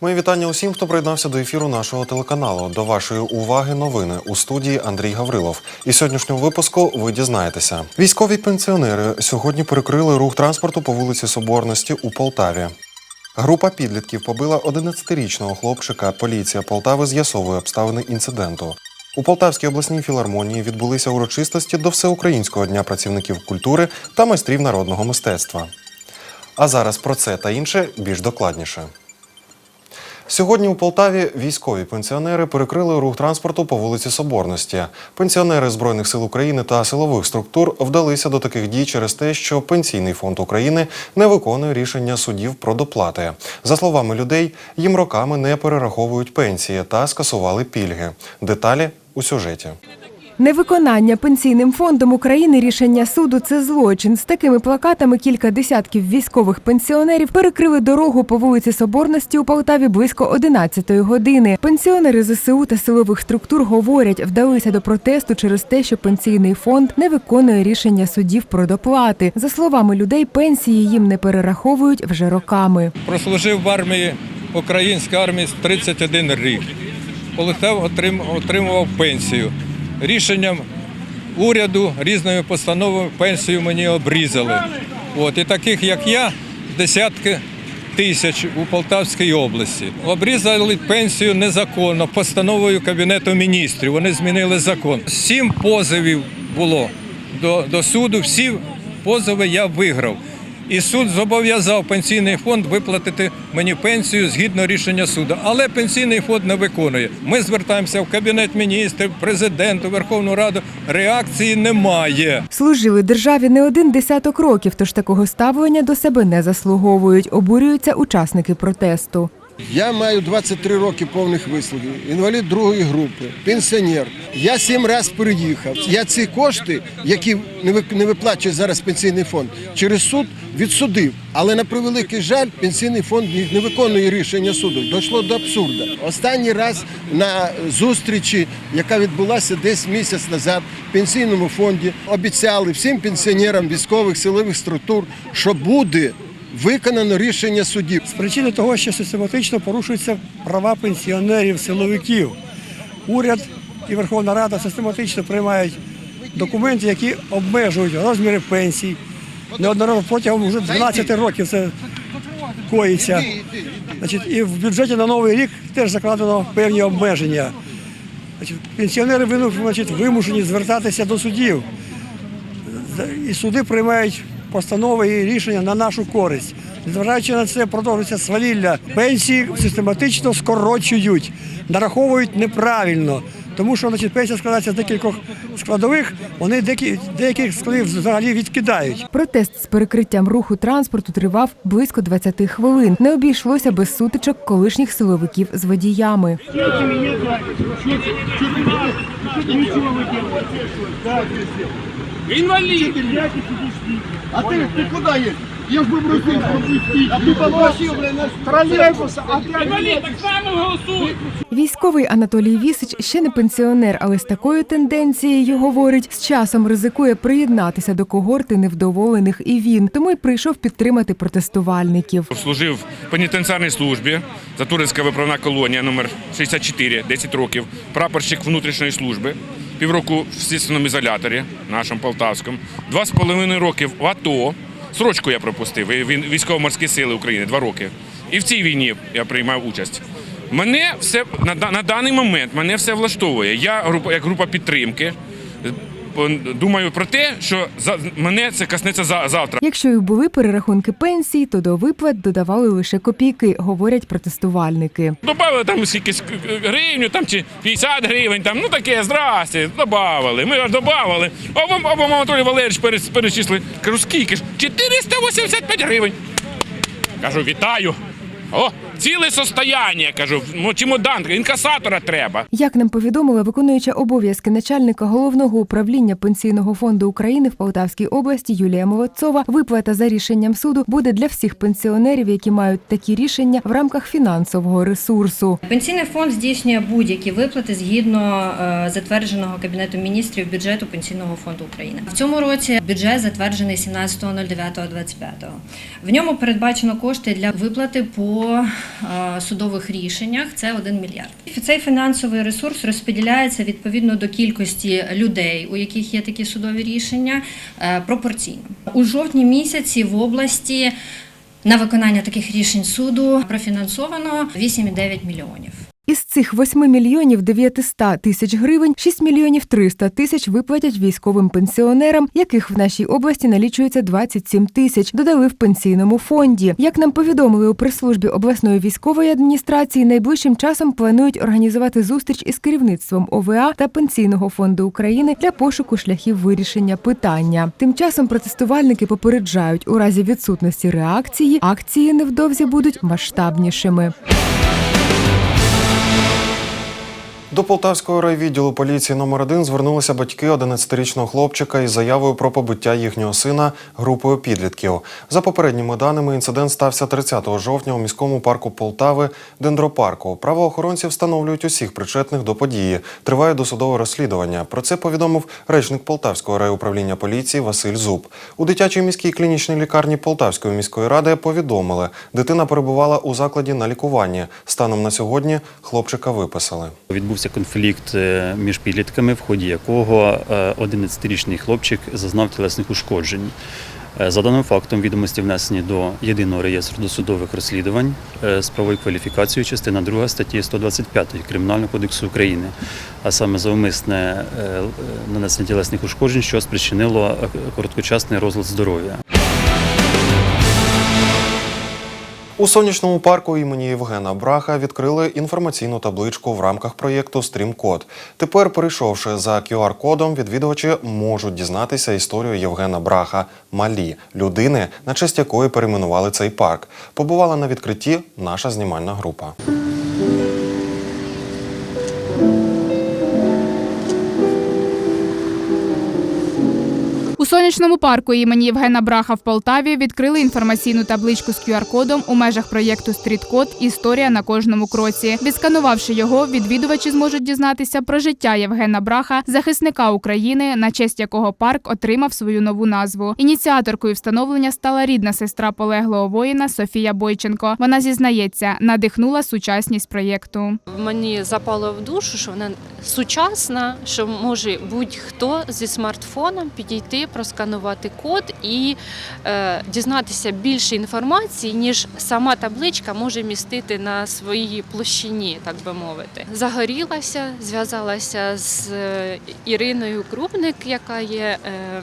Мої вітання усім, хто приєднався до ефіру нашого телеканалу. До вашої уваги новини у студії Андрій Гаврилов. І сьогоднішнього випуску ви дізнаєтеся. Військові пенсіонери сьогодні перекрили рух транспорту по вулиці Соборності у Полтаві. Група підлітків побила 11-річного хлопчика. Поліція Полтави з'ясовує обставини інциденту. У Полтавській обласній філармонії відбулися урочистості до Всеукраїнського дня працівників культури та майстрів народного мистецтва. А зараз про це та інше більш докладніше. Сьогодні у Полтаві військові пенсіонери перекрили рух транспорту по вулиці Соборності. Пенсіонери Збройних сил України та силових структур вдалися до таких дій через те, що Пенсійний фонд України не виконує рішення судів про доплати. За словами людей, їм роками не перераховують пенсії та скасували пільги. Деталі у сюжеті. Невиконання пенсійним фондом України рішення суду це злочин. З такими плакатами кілька десятків військових пенсіонерів перекрили дорогу по вулиці Соборності у Полтаві близько 11-ї години. Пенсіонери ЗСУ та силових структур говорять, вдалися до протесту через те, що пенсійний фонд не виконує рішення судів про доплати. За словами людей, пенсії їм не перераховують вже роками. Прослужив в армії української армії 31 рік. Полетав, отрим- отримував пенсію. Рішенням уряду різними постановами пенсію мені обрізали. От, і таких, як я, десятки тисяч у Полтавській області. Обрізали пенсію незаконно постановою Кабінету міністрів. Вони змінили закон. Сім позовів було до, до суду. Всі позови я виграв. І суд зобов'язав пенсійний фонд виплатити мені пенсію згідно рішення суду. Але пенсійний фонд не виконує. Ми звертаємося в кабінет міністрів, президенту, Верховну Раду. Реакції немає. Служили державі не один десяток років, тож такого ставлення до себе не заслуговують. Обурюються учасники протесту. Я маю 23 роки повних вислугів, інвалід другої групи, пенсіонер. Я сім разів переїхав. Я ці кошти, які не ви- не виплачує зараз пенсійний фонд, через суд відсудив. Але на превеликий жаль, пенсійний фонд не виконує рішення суду. Дійшло до абсурду. Останній раз на зустрічі, яка відбулася десь місяць назад в пенсійному фонді, обіцяли всім пенсіонерам військових силових структур, що буде виконано рішення судів. з причини того, що систематично порушуються права пенсіонерів, силовиків. Уряд і Верховна Рада систематично приймають документи, які обмежують розміри пенсій. Неодноразово протягом вже 12 років це коїться. Значить, і в бюджеті на новий рік теж закладено певні обмеження. Значить, пенсіонери вимушені звертатися до судів. І суди приймають постанови і рішення на нашу користь. Незважаючи на це, продовжується свавілля. Пенсії систематично скорочують, нараховують неправильно. Тому що значить, пенсія складається з декількох складових, вони деякі, деяких складів взагалі відкидають. Протест з перекриттям руху транспорту тривав близько 20 хвилин. Не обійшлося без сутичок колишніх силовиків з водіями. Инвалид! А ты, ты куда едешь? Я ж попросил пропустить. А ты попросил, блин, троллейбуса, а Инвалид, так само голосуй! Військовий Анатолій Вісич ще не пенсіонер, але з такою тенденцією говорить, з часом ризикує приєднатися до когорти невдоволених і він, тому й прийшов підтримати протестувальників. Служив в пенітенціарній службі, Затуринська виправна колонія номер 64, 10 років, прапорщик внутрішньої служби, півроку в слідственному ізоляторі нашому полтавському, два з половиною роки в АТО. Срочку я пропустив, він військово-морські сили України, два роки. І в цій війні я приймав участь. Мене все на, на даний момент мене все влаштовує. Я група як група підтримки. Думаю про те, що за мене це коснеться за завтра. Якщо і були перерахунки пенсій, то до виплат додавали лише копійки, говорять протестувальники. Добавили там скільки гривню, там чи 50 гривень, там, ну таке, здрасте, добавили. Ми аж добавили. А вам, а вам Анатолій Валерійович перечислив. Кажу, скільки ж? 485 гривень. Кажу, вітаю. О, ціле состояння, кажу, ну, чемодан, інкасатора треба. Як нам повідомила виконуюча обов'язки начальника головного управління пенсійного фонду України в Полтавській області Юлія Молодцова, виплата за рішенням суду буде для всіх пенсіонерів, які мають такі рішення в рамках фінансового ресурсу. Пенсійний фонд здійснює будь-які виплати згідно е, затвердженого кабінетом міністрів бюджету Пенсійного фонду України. В цьому році бюджет затверджений 17.09.25. В ньому передбачено кошти для виплати по судових рішеннях це 1 мільярд. Цей фінансовий ресурс розподіляється відповідно до кількості людей, у яких є такі судові рішення, е, пропорційно. У жовтні місяці в області на виконання таких рішень суду профінансовано 8,9 мільйонів. Із цих 8 мільйонів 900 тисяч гривень 6 мільйонів 300 тисяч виплатять військовим пенсіонерам, яких в нашій області налічується 27 тисяч, додали в пенсійному фонді. Як нам повідомили у прес-службі обласної військової адміністрації, найближчим часом планують організувати зустріч із керівництвом ОВА та Пенсійного фонду України для пошуку шляхів вирішення питання. Тим часом протестувальники попереджають, у разі відсутності реакції акції невдовзі будуть масштабнішими. До Полтавського райвідділу поліції номер 1 звернулися батьки 11-річного хлопчика із заявою про побиття їхнього сина групою підлітків. За попередніми даними, інцидент стався 30 жовтня у міському парку Полтави Дендропарку. Правоохоронці встановлюють усіх причетних до події. Триває досудове розслідування. Про це повідомив речник Полтавського райуправління поліції Василь Зуб. У дитячій міській клінічній лікарні Полтавської міської ради повідомили, дитина перебувала у закладі на лікуванні. Станом на сьогодні хлопчика виписали. Відбувся конфлікт е, між підлітками, в ході якого е, 11-річний хлопчик зазнав тілесних ушкоджень. Е, За даним фактом, відомості внесені до єдиного реєстру досудових розслідувань е, з правовою кваліфікацією частина 2 статті 125 Кримінального кодексу України, а саме за умисне е, е, нанесення тілесних ушкоджень, що спричинило е, короткочасний розлад здоров'я. У сонячному парку імені Євгена Браха відкрили інформаційну табличку в рамках проєкту Стрімкод. Тепер, перейшовши за QR-кодом, відвідувачі можуть дізнатися історію Євгена Браха Малі, людини, на честь якої перейменували цей парк. Побувала на відкритті наша знімальна група. Сонячному парку імені Євгена Браха в Полтаві відкрили інформаційну табличку з QR-кодом у межах проєкту Стріткод Історія на кожному кроці. Відсканувавши його, відвідувачі зможуть дізнатися про життя Євгена Браха, захисника України, на честь якого парк отримав свою нову назву. Ініціаторкою встановлення стала рідна сестра полеглого воїна Софія Бойченко. Вона зізнається, надихнула сучасність проєкту. Мені запало в душу, що вона сучасна, що може будь-хто зі смартфоном підійти, просканувати код і е, дізнатися більше інформації, ніж сама табличка може містити на своїй площині, так би мовити. Загорілася, зв'язалася з е, Іриною Крупник, яка є е,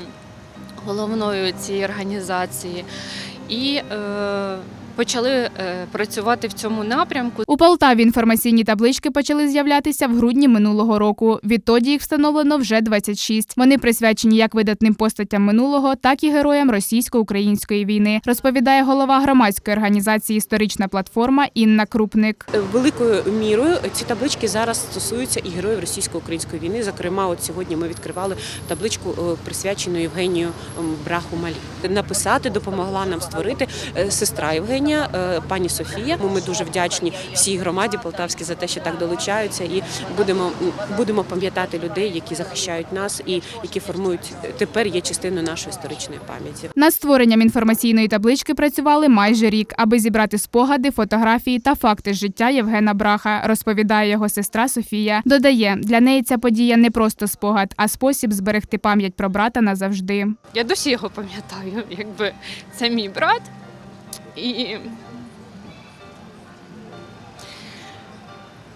головною цієї організації, і почали е, працювати в цьому напрямку. У Полтаві інформаційні таблички почали з'являтися в грудні минулого року. Відтоді їх встановлено вже 26. Вони присвячені як видатним постатям минулого, так і героям російсько-української війни. Розповідає голова громадської організації Історична платформа Інна Крупник. Великою мірою ці таблички зараз стосуються і героїв російсько-української війни. Зокрема, от сьогодні ми відкривали табличку е, присвячену Євгенію ем, Браху Малі. Написати допомогла нам створити е, сестра Євгенія, е, пані Софія. Ми дуже вдячні всій громаді Полтавській за те, що так долучаються, і будемо будемо пам'ятати людей, які захищають нас і які формують тепер є частиною нашої історичної пам'яті. Над створенням інформаційної таблички працювали майже рік, аби зібрати спогади, фотографії та факти з життя Євгена Браха, розповідає його сестра Софія. Додає, для неї ця подія не просто спогад, а спосіб зберегти пам'ять про брата назавжди. Я досі його пам'ятаю, якби це мій брат. І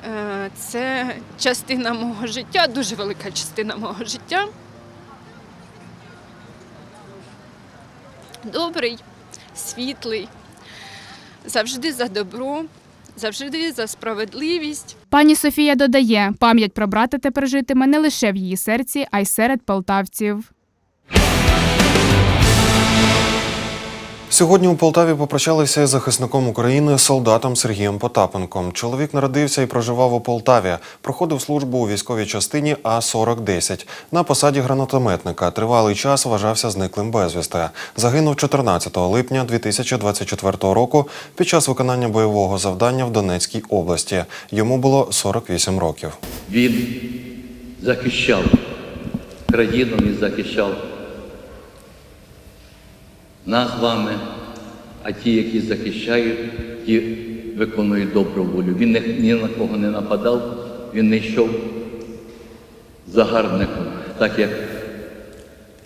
е, це частина мого життя, дуже велика частина мого життя. Добрий, світлий, завжди за добро, завжди за справедливість. Пані Софія додає, пам'ять про брата тепер житиме не лише в її серці, а й серед полтавців. Сьогодні у Полтаві попрощалися із захисником України солдатом Сергієм Потапенком. Чоловік народився і проживав у Полтаві. Проходив службу у військовій частині А-4010. На посаді гранатометника тривалий час вважався зниклим безвісти. Загинув 14 липня 2024 року під час виконання бойового завдання в Донецькій області. Йому було 48 років. Він захищав країну, він захищав нас вами, а ті, які захищають, ті виконує добру волю. Він ні на кого не нападав, він не йшов загарбником, так як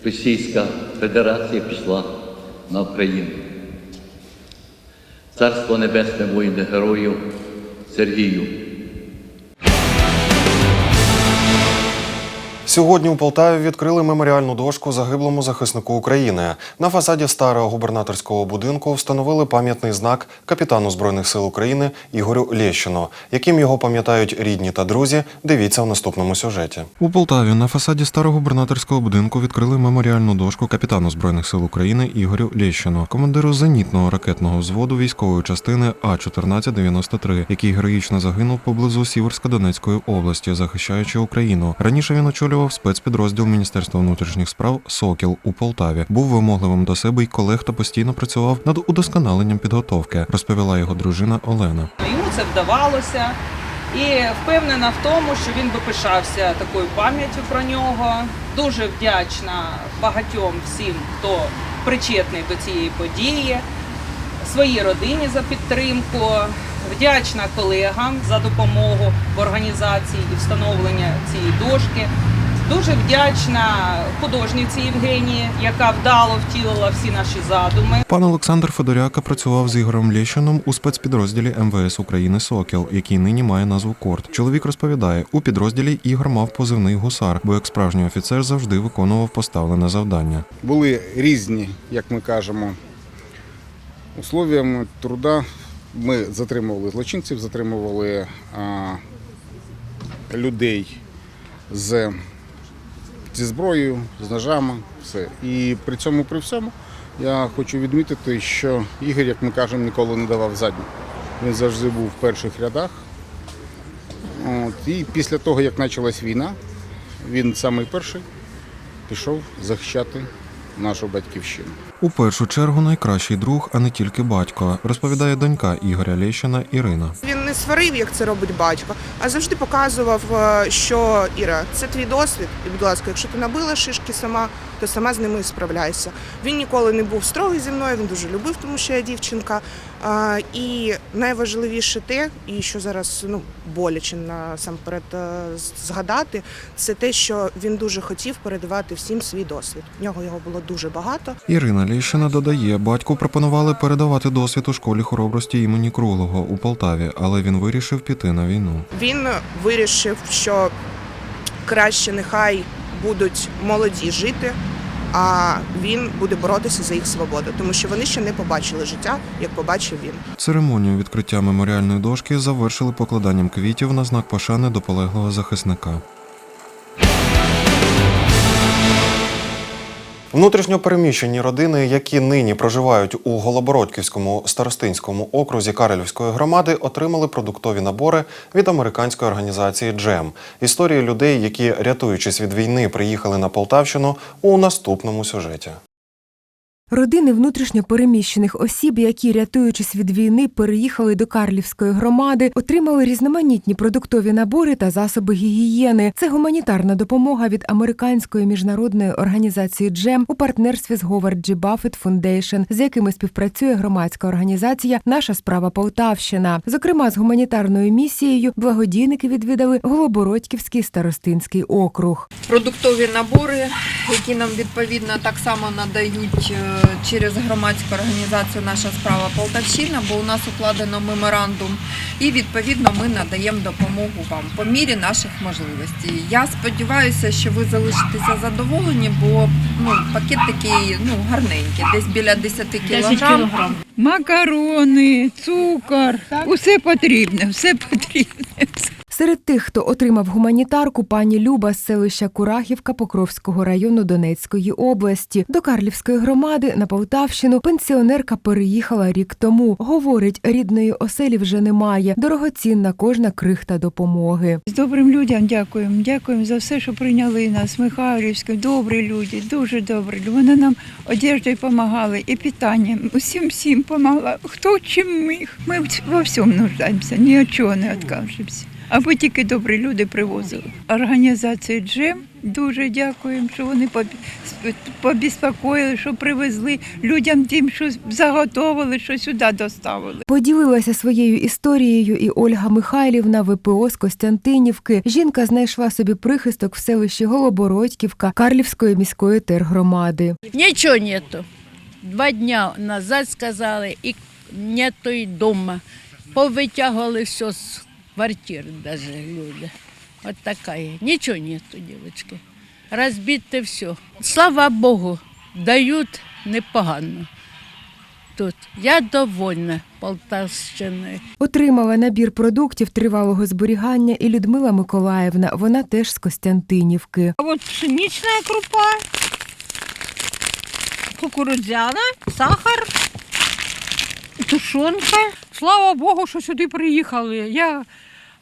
Російська Федерація пішла на Україну. Царство Небесне воїне герою Сергію. Сьогодні у Полтаві відкрили меморіальну дошку загиблому захиснику України. На фасаді старого губернаторського будинку встановили пам'ятний знак капітану збройних сил України Ігорю Лєщину. Яким його пам'ятають рідні та друзі, дивіться в наступному сюжеті. У Полтаві на фасаді старого губернаторського будинку відкрили меморіальну дошку капітану збройних сил України Ігорю Лєщину, командиру зенітного ракетного взводу військової частини А 1493 який героїчно загинув поблизу Сіверсько-Донецької області, захищаючи Україну. Раніше він очолював спецпідрозділ Міністерства внутрішніх справ Сокіл у Полтаві. Був вимогливим до себе й колег та постійно працював над удосконаленням підготовки, розповіла його дружина Олена. Йому це вдавалося. І впевнена в тому, що він би пишався такою пам'яттю про нього. Дуже вдячна багатьом всім, хто причетний до цієї події, своїй родині за підтримку, вдячна колегам за допомогу в організації і встановлення цієї дошки. Дуже вдячна художниці Євгенії, яка вдало втілила всі наші задуми. Пан Олександр Федоряка працював з Ігорем Лєщином у спецпідрозділі МВС України Сокіл, який нині має назву Корт. Чоловік розповідає, у підрозділі Ігор мав позивний гусар, бо як справжній офіцер завжди виконував поставлене завдання. були різні, як ми кажемо, условиями труда. Ми затримували злочинців, затримували а, людей з, зі зброєю, з ножами, все. І при цьому при всьому я хочу відмітити, що Ігор, як ми кажемо, ніколи не давав задню. Він завжди був в перших рядах. От, і після того, як почалась війна, він самий перший пішов захищати нашу батьківщину. У першу чергу найкращий друг, а не тільки батько, розповідає донька Ігоря Лєщина Ірина. Він не сварив, як це робить батько, а завжди показував, е, що Іра, це твій досвід. І, будь ласка, якщо ти набила шишки сама, то сама з ними і справляйся. Він ніколи не був строгий зі мною, він дуже любив, тому що я дівчинка. І найважливіше те, і що зараз ну боляче насамперед е, згадати, це те, що він дуже хотів передавати всім свій досвід. В нього його було дуже багато. Ірина Лєщина додає, батьку пропонували передавати досвід у школі хоробрості імені Круглого у Полтаві, але він вирішив піти на війну. Він вирішив, що краще нехай будуть молоді жити, а він буде боротися за їх свободу, тому що вони ще не побачили життя, як побачив він. Церемонію відкриття меморіальної дошки завершили покладанням квітів на знак пошани до полеглого захисника. Внутрішньо переміщені родини, які нині проживають у Голобородьківському старостинському окрузі Карелівської громади, отримали продуктові набори від американської організації Джем. Історії людей, які, рятуючись від війни, приїхали на Полтавщину, у наступному сюжеті. Родини внутрішньо переміщених осіб, які, рятуючись від війни, переїхали до Карлівської громади, отримали різноманітні продуктові набори та засоби гігієни. Це гуманітарна допомога від американської міжнародної організації Джем у партнерстві з Говард G. Buffett Foundation, з якими співпрацює громадська організація Наша справа Полтавщина. Зокрема, з гуманітарною місією благодійники відвідали Голобородьківський старостинський округ. продуктові набори, які нам відповідно так само надають е, через громадську організацію Наша справа Полтавщина, бо у нас укладено меморандум, і відповідно ми надаємо допомогу вам по мірі наших можливостей. Я сподіваюся, що ви залишитеся задоволені, бо ну пакет такий ну гарненький, десь біля 10 кілограм. Макарони, цукор, усе потрібне, все потрібне. Серед тих, хто отримав гуманітарку, пані Люба з селища Курахівка Покровського району Донецької області. До Карлівської громади на Полтавщину пенсіонерка переїхала рік тому. Говорить, рідної оселі вже немає. Дорогоцінна кожна крихта допомоги. З добрим людям дякуємо. Дякуємо за все, що прийняли нас. Михайлівські, добрі люди, дуже добрі. Вони нам одеждою допомагали і питанням. Усім всім допомагала. Хто чим міг. Ми во всьому нуждаємося, ні чого не відкажемося. Аби тільки добрі люди привозили. Організації Джем дуже дякуємо, що вони побі- побіспокоїли, що привезли людям тим, що заготовили, що сюди доставили. Поділилася своєю історією і Ольга Михайлівна, ВПО з Костянтинівки. Жінка знайшла собі прихисток в селищі Голобородьківка Карлівської міської тергромади. Ничего нету. Два дня назад сказали, и нету и дома. Повытягивали все с квартир даже люди. Вот такая. Ничего нету, девочки. Разбито все. Слава Богу, дають непогано. Тут я довольна Полтавщиною. Отримала набір продуктів тривалого зберігання і Людмила Миколаївна. Вона теж з Костянтинівки. А вот пшеничная крупа, кукурудзяна, сахар, тушонка. Слава Богу, що сюди приїхали. Я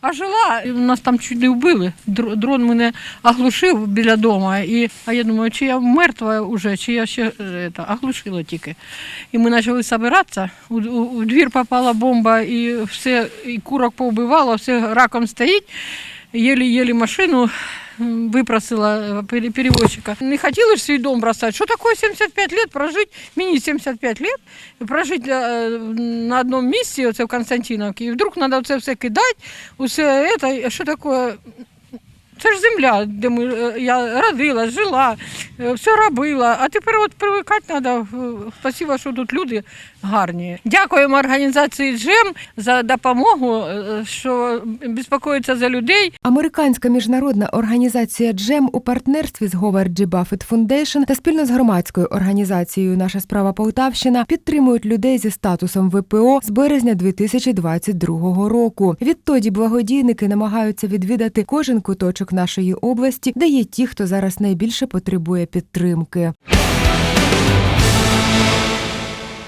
а жила, і нас там чуть не вбили. Др- Дрон мене оглушив біля дому. І, а я думаю, чи я мертва вже, чи я ще е, та, оглушила тільки. І ми почали збиратися. У, у, у двір попала бомба, і все, і курок повбивало, все раком стоїть. Єлі-єлі машину м, випросила е, перевозчика. Не хотіли ж свій дом бросати. Що такое 75 лет прожить? мені 75 лет, прожить е, на одному місці, оце в Константиновці, і вдруг треба це все кидати, усе это, що таке? Це ж земля, де ми, е, я родилась, жила, е, все робила. А тепер от привикати треба. Спасибо, що тут люди гарні. Дякуємо організації Джем за допомогу, е, що безпокоїться за людей. Американська міжнародна організація Джем у партнерстві з Говард G. Buffett Foundation та спільно з громадською організацією Наша справа Полтавщина підтримують людей зі статусом ВПО з березня 2022 року. Відтоді благодійники намагаються відвідати кожен куточок нашої області, де є ті, хто зараз найбільше потребує підтримки.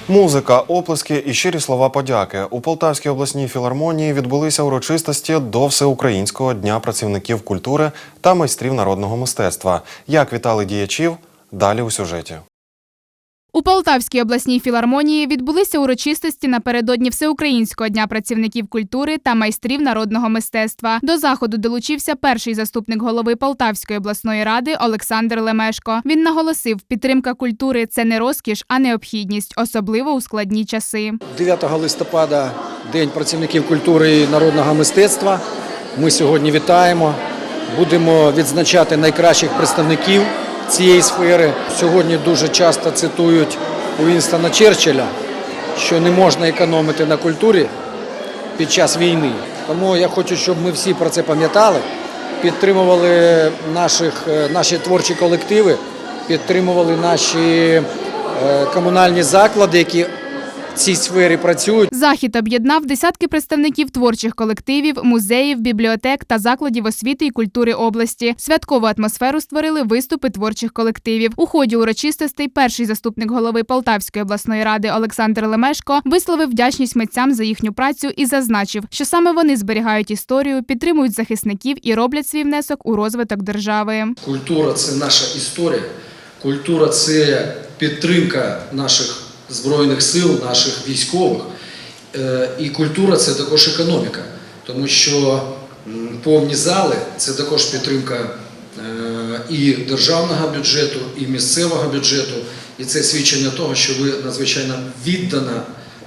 Музика, оплески і щирі слова подяки у Полтавській обласній філармонії відбулися урочистості до Всеукраїнського дня працівників культури та майстрів народного мистецтва. Як вітали діячів? Далі у сюжеті. У Полтавській обласній філармонії відбулися урочистості напередодні Всеукраїнського дня працівників культури та майстрів народного мистецтва. До заходу долучився перший заступник голови Полтавської обласної ради Олександр Лемешко. Він наголосив, підтримка культури це не розкіш, а необхідність, особливо у складні часи. 9 листопада День працівників культури і народного мистецтва. Ми сьогодні вітаємо. Будемо відзначати найкращих представників цієї сфери. Сьогодні дуже часто цитують Уінстона Черчилля, що не можна економити на культурі під час війни. Тому я хочу, щоб ми всі про це пам'ятали, підтримували наших, е, наші творчі колективи, підтримували наші е, комунальні заклади, які в цій сфері працюють. Захід об'єднав десятки представників творчих колективів, музеїв, бібліотек та закладів освіти і культури області. Святкову атмосферу створили виступи творчих колективів. У ході урочистостей перший заступник голови Полтавської обласної ради Олександр Лемешко висловив вдячність митцям за їхню працю і зазначив, що саме вони зберігають історію, підтримують захисників і роблять свій внесок у розвиток держави. Культура це наша історія, культура це підтримка наших збройних сил, наших військових. Е, І культура це також економіка, тому що повні зали це також підтримка е, і державного бюджету, і місцевого бюджету. І це свідчення того, що ви надзвичайно віддано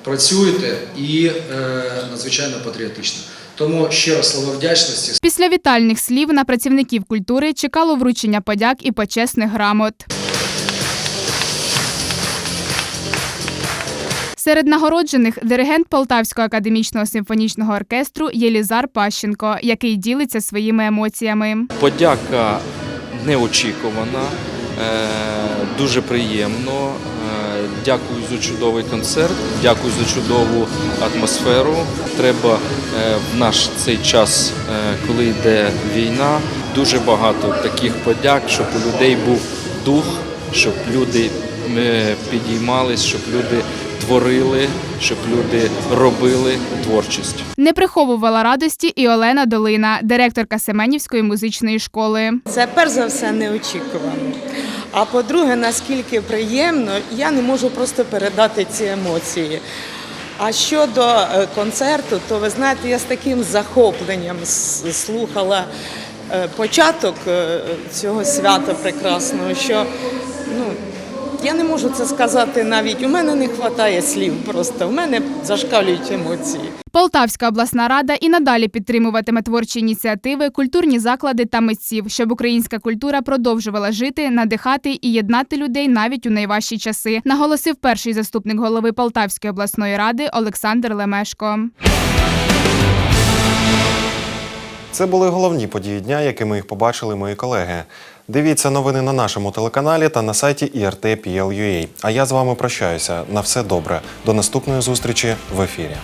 працюєте і е, надзвичайно патріотично. Тому ще раз слова вдячності. Після вітальних слів на працівників культури чекало вручення подяк і почесних грамот. Серед нагороджених диригент Полтавського академічного симфонічного оркестру Єлізар Пащенко, який ділиться своїми емоціями. Подяка неочікувана, е, дуже приємно. Е, Дякую за чудовий концерт, дякую за чудову атмосферу. Треба е, в наш цей час, коли йде війна, дуже багато таких подяк, щоб у людей був дух, щоб люди підіймались, щоб люди творили, щоб люди робили творчість. Не приховувала радості і Олена Долина, директорка Семенівської музичної школи. Це перш за все неочікувано. А по-друге, наскільки приємно, я не можу просто передати ці емоції. А щодо е, концерту, то ви знаєте, я з таким захопленням слухала е, початок е, цього свята прекрасного, що ну, я не можу це сказати навіть. У мене не вистачає слів просто. У мене зашкалюють емоції. Полтавська обласна рада і надалі підтримуватиме творчі ініціативи, культурні заклади та митців, щоб українська культура продовжувала жити, надихати і єднати людей навіть у найважчі часи, наголосив перший заступник голови Полтавської обласної ради Олександр Лемешко. Це були головні події дня, якими їх побачили мої колеги. Дивіться новини на нашому телеканалі та на сайті IRT.PL.UA. А я з вами прощаюся. На все добре. До наступної зустрічі в ефірі.